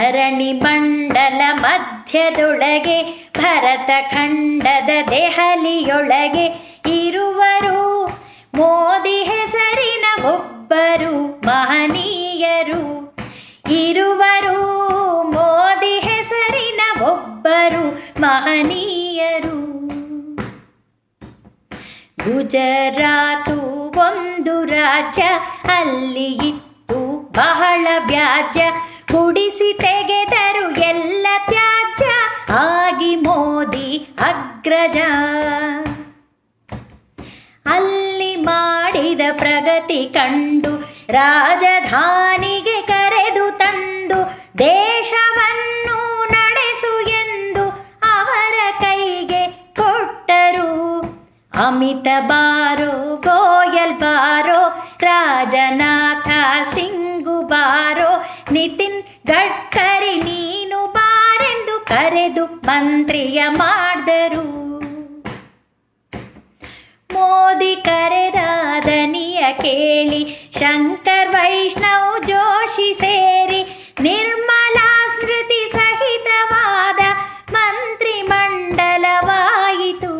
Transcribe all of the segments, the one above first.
ಧರಣಿ ಮಂಡಲ ಮಧ್ಯದೊಳಗೆ, ಭರತ ಖಂಡದ ದೆಹಲಿಯೊಳಗೆ ಇರುವರು. ಮೋದಿ ಹೆಸರಿನ ಒಬ್ಬರು ಮಹನೀಯರು ಇರುವರು. ಮೋದಿ ಹೆಸರಿನ ಒಬ್ಬರು ಮಹನೀಯರು. ಗುಜರಾತು ಒಂದು ರಾಜ್ಯ, ಅಲ್ಲಿ ಇತ್ತು ಬಹಳ ವ್ಯಾಜ್ಯ. ಗುಡಿಸಿ ತೆಗೆದರು ಎಲ್ಲ ತ್ಯಾಜ್ಯ. ಆಗಿ ಮೋದಿ ಅಗ್ರಜ. ಅಲ್ಲಿ ಮಾಡಿದ ಪ್ರಗತಿ ಕಂಡು ರಾಜಧಾನಿಗೆ ಕರೆದು ತಂದು ದೇಶವನ್ನು ನಡೆಸು ಎಂದು ಅವರ ಕೈಗೆ ಕೊಟ್ಟರು. ಅಮಿತ ಬಾರೋ, ಗೋಯಲ್ ಬಾರೋ, ರಾಜನಾಥ ಸಿಂಗು ಬಾರೋ ಗಡ್ಕರಿ ನೀನು ಬಾರೆಂದು ಕರೆದು ಮಂತ್ರಿಯ ಮಾಡಿದರು. ಮೋದಿ ಕರೆದಾದನಿಯ ಕೇಳಿ ಶಂಕರ್ ವೈಷ್ಣವ್ ಜೋಶಿ ಸೇರಿ ನಿರ್ಮಲಾ ಸ್ಮೃತಿ ಸಹಿತವಾದ ಮಂತ್ರಿ ಮಂಡಲವಾಯಿತು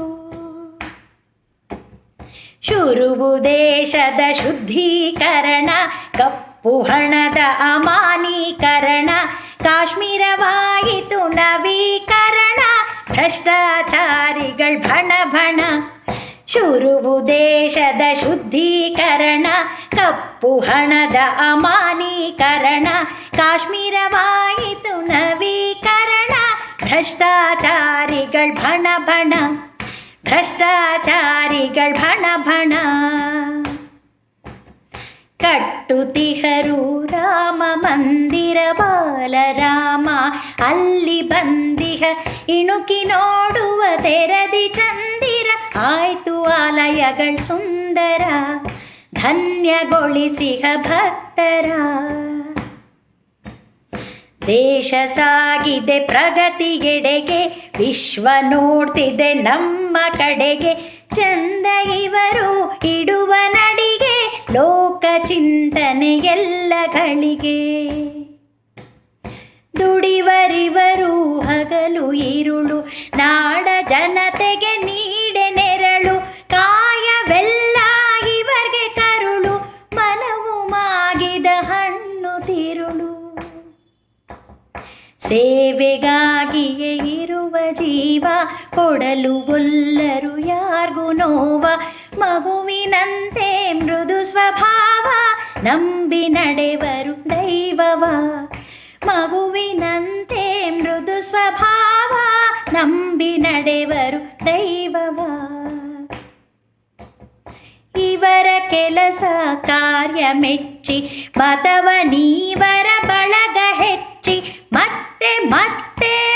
ಶುರುವು ದೇಶದ ಶುದ್ಧೀಕರಣ ಕಪ್ಪು ಹಣದ ಅಮಾನೀಕರಣ ಕಾಶ್ಮೀರವಾಯಿತು ನವೀಕರಣ, ಭ್ರಷ್ಟಾಚಾರಿಗಳ್ ಭಣ ಭಣ. ಶುರುವು ದೇಶದ ಶುದ್ಧೀಕರಣ, ಕಪ್ಪು ಹಣದ ಅಮಾನೀಕರಣ ಕಾಶ್ಮೀರವಾಯಿತು ನವೀಕರಣ, ಭ್ರಷ್ಟಾಚಾರಿಗಳ್ ಭಣ ಭಣ. ಭ್ರಷ್ಟಾಚಾರಿಗಳ್ ಭಣ ಭಣ. ಕಟ್ಟುತಿಹರು ರಾಮ ಮಂದಿರ ಬಾಲರಾಮ ಅಲ್ಲಿ ಬಂದಿಹ ಇಣುಕಿ ನೋಡುವ ತೆರದಿ ಚಂದಿರ ಆಯ್ತು ಆಲಯಗಳ ಸುಂದರ ಧನ್ಯಗೊಳಿಸಿಹ ಭಕ್ತರ ದೇಶ ಸಾಗಿದೆ ಪ್ರಗತಿಗೆಡೆಗೆ ವಿಶ್ವ ನೋಡ್ತಿದೆ ನಮ್ಮ ಕಡೆಗೆ ಚಂದ ಇವರು ಇಡುವ ನಡಿಗೆ ಲೋಕ ಚಿಂತನೆ ಎಲ್ಲಗಳಿಗೆ ದುಡಿವರಿವರು ಹಗಲು ಇರುಳು, ನಾಡ ಜನತೆಗೆ ನೀಡೆ ನೆರಳು, ಕಾಯವೆಲ್ಲ ಇವರಿಗೆ ಕರುಳು, ಮನವು ಮಾಗಿದ ಹಣ್ಣು ತಿರುಳು. ಸೇವೆಗಾಗಿಯೇ ಇರುವ ಜೀವ, ಕೊಡಲು ಒಲ್ಲರು ಯಾರ್ಗೂ ನೋವ, ಮಗುವಿನಂತೆ ಸ್ವಭಾವ ನಂಬಿ ನಡೆವರು ದೈವವ. ಮಗುವಿನಂತೆ ಮೃದು ಸ್ವಭಾವ ನಂಬಿ ನಡೆವರು ದೈವವ. ಇವರ ಕೆಲಸ ಕಾರ್ಯ ಮೆಚ್ಚಿ ನೀವರ ಬಳಗ ಹೆಚ್ಚಿ, ಮತ್ತೆ ಮತ್ತೆ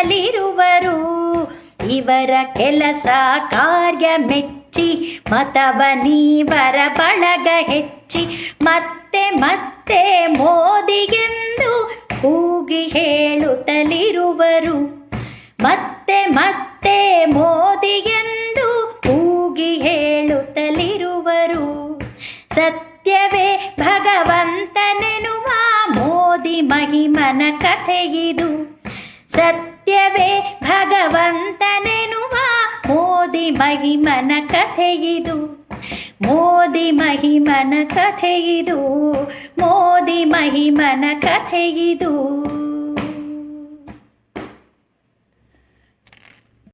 ಹೇಳುತ್ತಲಿರುವರು ಇವರ ಕೆಲಸ ಕಾರ್ಯ ಮೆಚ್ಚಿ ಮತವ ನೀವರ ಬಳಗ ಹೆಚ್ಚಿ, ಮತ್ತೆ ಮತ್ತೆ ಮೋದಿಗೆಂದು ಕೂಗಿ ಹೇಳುತ್ತಲಿರುವರು. ಮತ್ತೆ ಮತ್ತೆ ಮೋದಿಗೆಂದು ಕೂಗಿ ಹೇಳುತ್ತಲಿರುವರು. ಸತ್ಯವೇ ಭಗವಂತನೆನುವ ಮೋದಿ ಮಹಿಮನ ಕಥೆಯಿದು ಸತ್ಯವೇ ಭಗವಂತನೆನುವ ಮೋದಿ ಮಹಿಮನ ಕಥೆಯಿದು ಮೋದಿ ಮಹಿಮನ ಕಥೆಯಿದು ಮೋದಿ ಮಹಿಮನ ಕಥೆಯಿದು